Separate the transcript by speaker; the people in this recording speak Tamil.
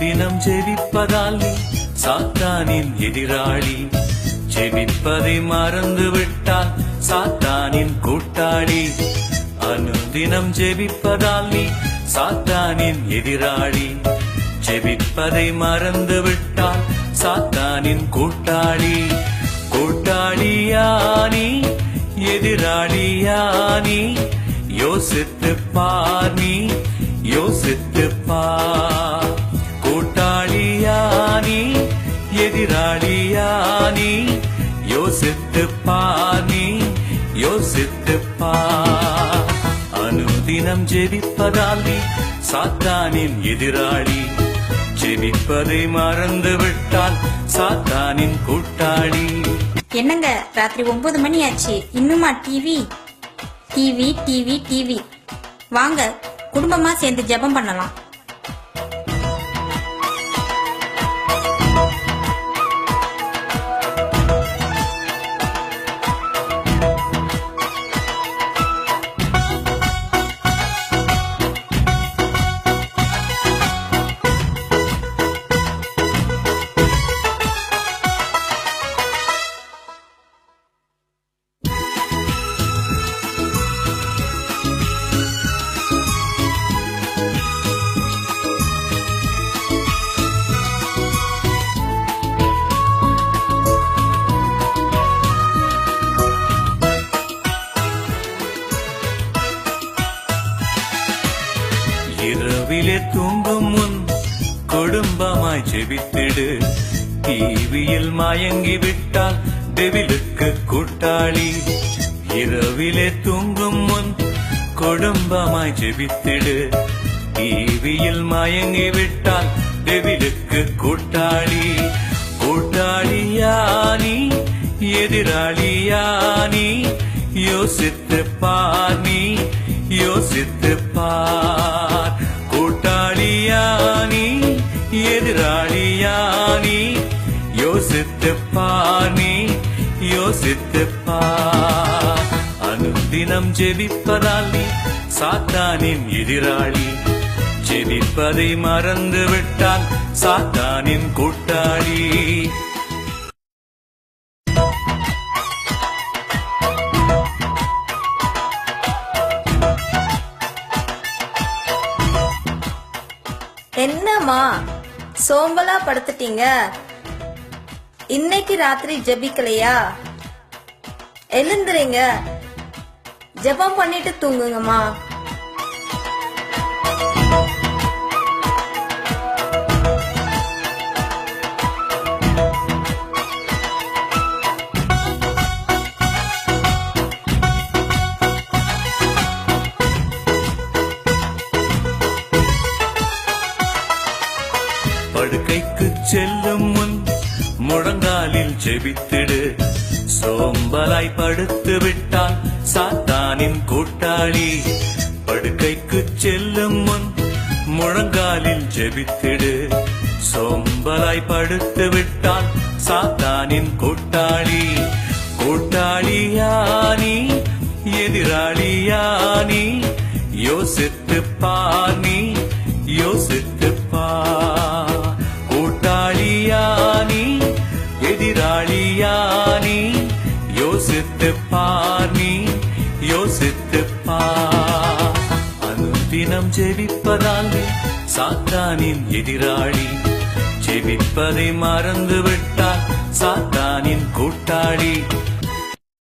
Speaker 1: தினம் ஜெபிப்பதால் நீ சாத்தானின் எதிராளி. ஜெபிப்பதை மறந்து விட்டால் சாத்தானின் கூட்டாளி. அனுதினம் ஜெபிப்பதால் நீ சாத்தானின் எதிராளி. ஜெபிப்பதை மறந்து விட்டால் சாத்தானின் கூட்டாளி. கூட்டாளியானி எதிராளியானி யோசித்து பார் நீ யோசித்து பார். யோசித்துப்பா நீ யோசித்துப்பா அனுதினம் ஜெபிப்பதால் நீ சாத்தானின் எதிராளி. ஜெபிப்பதை மறந்து விட்டால் சாத்தானின் கூட்டாளி.
Speaker 2: என்னங்க ராத்திரி ஒன்பது மணி ஆச்சு. இன்னுமா டிவி டிவி டிவி டிவி வாங்க குடும்பமா சேர்ந்து ஜெபம் பண்ணலாம்.
Speaker 1: இரவிலே தூங்கும் முன் குடும்பமாய் ஜெபித்திடு டிவியில் மயங்கி விட்டால் டெவிலுக்கு கூட்டாளி. இரவிலே தூங்கும் முன் குடும்பமாய் ஜெபித்திடு டிவியில் மயங்கி விட்டால் டெவிலுக்கு கூட்டாளி. கூட்டாளியானி எதிராளியானி யோசித்து பார் நீ யோசித்து பார். யோசித்துப்பா நீ யோசித்துப்பா. அனுதினம் ஜெபிப்பதால் நீ சாத்தானின் எதிராளி. ஜெபிப்பதை மறந்து விட்டால் சாத்தானின் கூட்டாளி.
Speaker 3: என்னம்மா சோம்பலா படுத்துட்டீங்க? இன்னைக்கு ராத்திரி ஜெபிக்கலையா? எழுந்துறீங்க ஜெபம் பண்ணிட்டு தூங்குங்கம்மா.
Speaker 1: படுக்கைக்கு செல்லும் முழங்காலில் ஜெபித்திடு சோம்பலாய் படுத்து விட்டால் சாத்தானின் கூட்டாளி. படுக்கைக்கு செல்லும் முன் முழங்காலில் ஜெபித்திடு சோம்பலாய் படுத்து விட்டால் சாத்தானின் கூட்டாளி. கூட்டாளியானி எதிராளியானி யோசித்து பாணி யோசித்து பானி யோசித்து பார் அனுதினம் ஜெபிப்பதால் சாத்தானின் எதிராளி. ஜெபிப்பதை மறந்து விட்டால் சாத்தானின் கூட்டாளி.